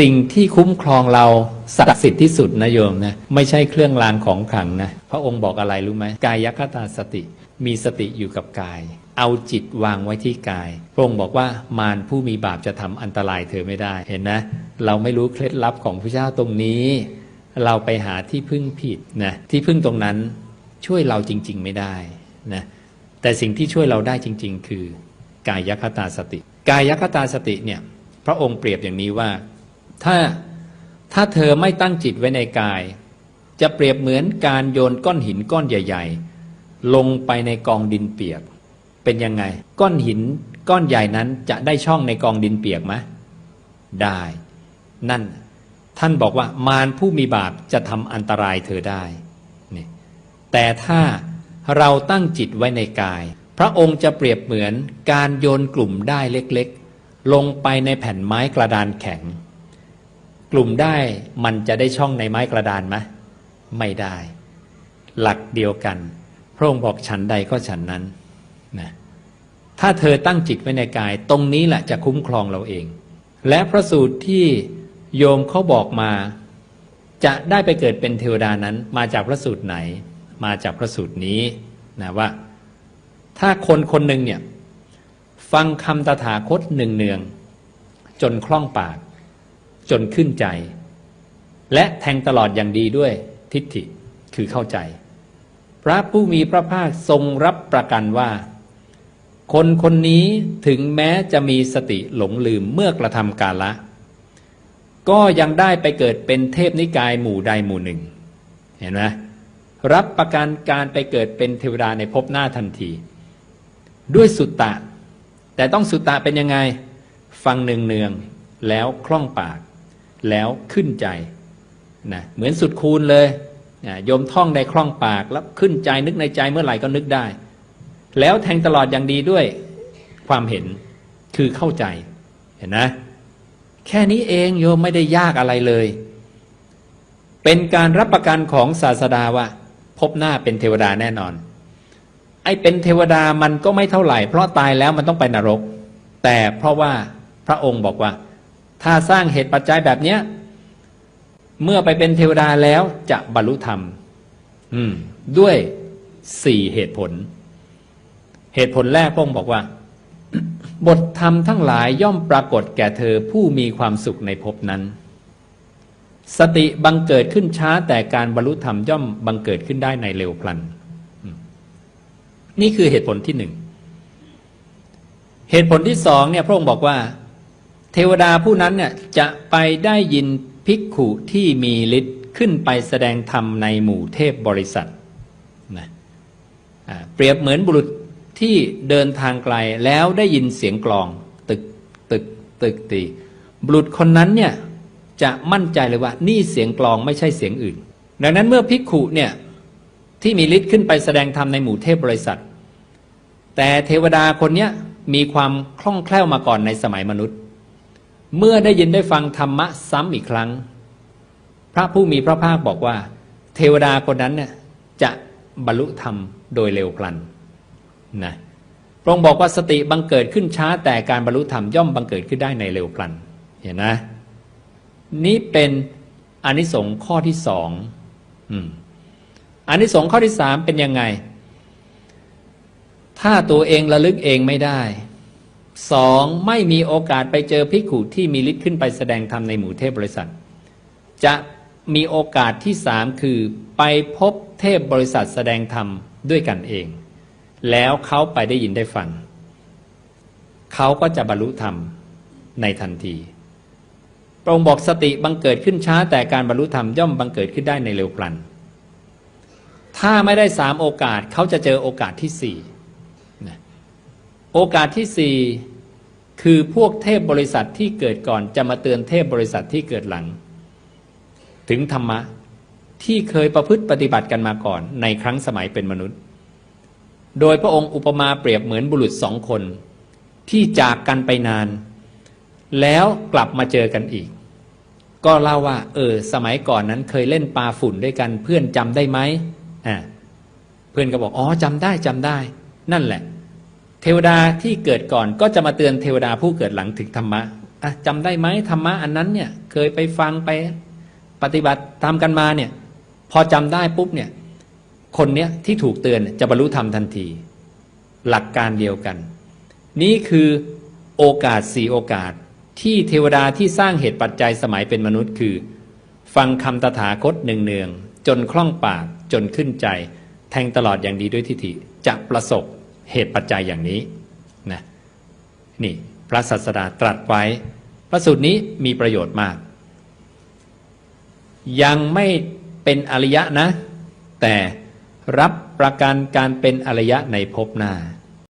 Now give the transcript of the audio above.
สิ่งที่คุ้มครองเราศักดิ์สิทธิ์ที่สุดนะโยมนะไม่ใช่เครื่องรางของขลังนะพระองค์บอกอะไรรู้ไหมกายคตาสติ มีสติอยู่กับกาย เอาจิตวางไว้ที่กาย พระองค์บอกว่ามารผู้มีบาปจะทำอันตรายเธอไม่ได้เห็นนะ เราไม่รู้เคล็ดลับของพระเจ้าตรงนี้ เราไปหาที่พึ่งผิดนะที่พึ่งตรงนั้นช่วยเราจริง ๆ ไม่ได้นะแต่สิ่งที่ช่วยเราได้จริง ๆ คือ กายคตาสติ กายคตาสติเนี่ยพระองค์เปรียบอย่างนี้ว่า ถ้าถ้าเธอไม่ตั้งจิตไว้ในกาย จะเปรียบเหมือนการโยนก้อนหินก้อนใหญ่ ๆ ลงไปในกองดินเปียก เป็นยังไง ก้อนหินก้อนใหญ่นั้นจะได้ช่องในกองดินเปียกไหมได้ นั่นท่านบอกว่ามารผู้มีบาปจะทำอันตรายเธอได้นี่แต่ถ้าเราตั้งจิตไว้ในกาย พระองค์จะเปรียบเหมือนการโยนกลุ่มได้เล็กๆ ลงไปในแผ่นไม้กระดานแข็ง กลุ่มได้มันจะได้ช่องในไม้กระดานไหมไม่ได้ หลักเดียวกัน พระองค์บอกฉันใดก็ฉันนั้นนะถ้าเธอตั้งจิตไว้ในกาย ตรงนี้แหละจะคุ้มครองเราเอง และพระสูตรที่โยมเขาบอกมา จะได้ไปเกิดเป็นเทวดานั้น มาจากพระสูตรไหน มาจากพระสูตรนี้นะว่า ถ้าคนคนหนึ่งเนี่ยฟังคำตถาคตหนึ่งเนือง จนคล่องปาก จนขึ้นใจ และแทงตลอดอย่างดีด้วยทิฏฐิคือเข้าใจ พระผู้มีพระภาคทรงรับประกันว่า คนคนนี้ถึงแม้จะมีสติหลงลืมเมื่อกระทำกาละ ก็ยังได้ไปเกิดเป็นเทพนิกายหมู่ใดหมู่หนึ่ง เห็นไหมรับประกันการไปเกิดเป็นเทวดาในภพหน้าทันที ด้วยสุตตะ แต่ต้องสุตตะเป็นยังไง ฟังเนืองเนืองๆแล้วคล่องปาก แล้วขึ้นใจนะเหมือนสุดคูณเลยนะโยมท่องได้คล่องปากแล้วขึ้นใจนึกในใจเมื่อไหร่ก็นึกได้ แล้วแทงตลอดอย่างดีด้วยความเห็นคือเข้าใจเห็นนะ แค่นี้เองโยมไม่ได้ยากอะไรเลย เป็นการรับประกันของศาสดาว่า พบหน้าเป็นเทวดาแน่นอน ไอ้เป็นเทวดามันก็ไม่เท่าไหร่ เพราะตายแล้วมันต้องไปนรก แต่เพราะว่าพระองค์บอกว่า ถ้าสร้างเหตุปัจจัยแบบเนี้ย เมื่อไปเป็นเทวดาแล้วจะบรรลุธรรม อืม ด้วยสี่เหตุผล เหตุผลแรกพงบอกว่า บทธรรมทั้งหลายย่อมปรากฏแก่เธอผู้มีความสุขในภพนั้น สติบังเกิดขึ้นช้าแต่การบรรลุธรรมย่อมบังเกิดขึ้นได้ในเร็วพลัน นี่คือเหตุผลที่หนึ่งเหตุผลที่สองเนี่ยพระองค์บอกว่า เทวดาผู้นั้นเนี่ยจะไปได้ยินภิกขุที่มีฤทธิ์ขึ้นไปแสดงธรรมในหมู่เทพบริษัทนะเปรียบเหมือนบุรุษที่เดินทางไกลแล้วได้ยินเสียงกลอง ตึกตึกตึกตีบุรุษคนนั้นเนี่ยจะมั่นใจเลยว่านี่เสียงกลองไม่ใช่เสียงอื่น ดังนั้นเมื่อภิกขุเนี่ยที่มีฤทธิ์ขึ้นไปแสดงธรรมในหมู่เทพบริษัท แต่เทวดาคนนี้มีความคล่องแคล่วมาก่อนในสมัยมนุษย์ เมื่อได้ยินได้ฟังธรรมะซ้ำอีกครั้ง พระผู้มีพระภาคบอกว่า เทวดาคนนั้นเนี่ยจะบรรลุธรรมโดยเร็วพลันนะพระองค์บอกว่าสติบังเกิดขึ้นช้าแต่การบรรลุธรรมย่อมบังเกิดขึ้นได้ในเร็วพลันเห็นนะนี่เป็นอนิสงส์ข้อที่สองอืมอนิสงส์ข้อที่สามเป็นยังไง ถ้าตัวเองระลึกเองไม่ได้ สองไม่มีโอกาสไปเจอภิกขุที่มีฤทธิ์ขึ้นไปแสดงธรรมในหมู่เทพบริษัท จะมีโอกาสที่สามคือไปพบเทพบริษัทแสดงธรรมด้วยกันเอง แล้วเขาไปได้ยินได้ฟังเขาก็จะบรรลุธรรมในทันทีพระองค์บอกสติบังเกิดขึ้นช้าแต่การบรรลุธรรมย่อมบังเกิดขึ้นได้ในเร็วพลัน ถ้าไม่ได้สามโอกาสเขาจะเจอโอกาสที่สี่ โอกาสที่สี่คือพวกเทพบริษัทที่เกิดก่อนจะมาเตือนเทพบริษัทที่เกิดหลัง ถึงธรรมะที่เคยประพฤติปฏิบัติกันมาก่อนในครั้งสมัยเป็นมนุษย์ โดยพระองค์อุปมาเปรียบเหมือนบุรุษสองคน ที่จากกันไปนาน แล้วกลับมาเจอกันอีก ก็เล่าว่า เออ สมัยก่อนนั้นเคยเล่นปลาฝุ่นด้วยกัน เพื่อนจำได้ไหมอ่าเพื่อนก็บอกอ๋อจำได้จำได้ นั่นแหละ เทวดาที่เกิดก่อนก็จะมาเตือนเทวดาผู้เกิดหลังถึงธรรมะอะจำได้ไหมธรรมะอันนั้นเนี่ยเคยไปฟังไปปฏิบัติตามกันมาเนี่ยพอจำได้ปุ๊บเนี่ยคนเนี้ยที่ถูกเตือนจะบรรลุธรรมทันที หลักการเดียวกัน นี่คือโอกาสสี่โอกาสที่เทวดาที่สร้างเหตุปัจจัยสมัยเป็นมนุษย์คือ ฟังคำตถาคตเนืองๆจนคล่องปากจนขึ้นใจ แทงตลอดอย่างดีด้วยทิฏฐิจะประสบ เหตุปัจจัยอย่างนี้นะนี่พระศาสดาตรัสไว้ พระสูตรนี้มีประโยชน์มาก ยังไม่เป็นอริยะนะ แต่รับประกันการเป็นอริยะในภพหน้า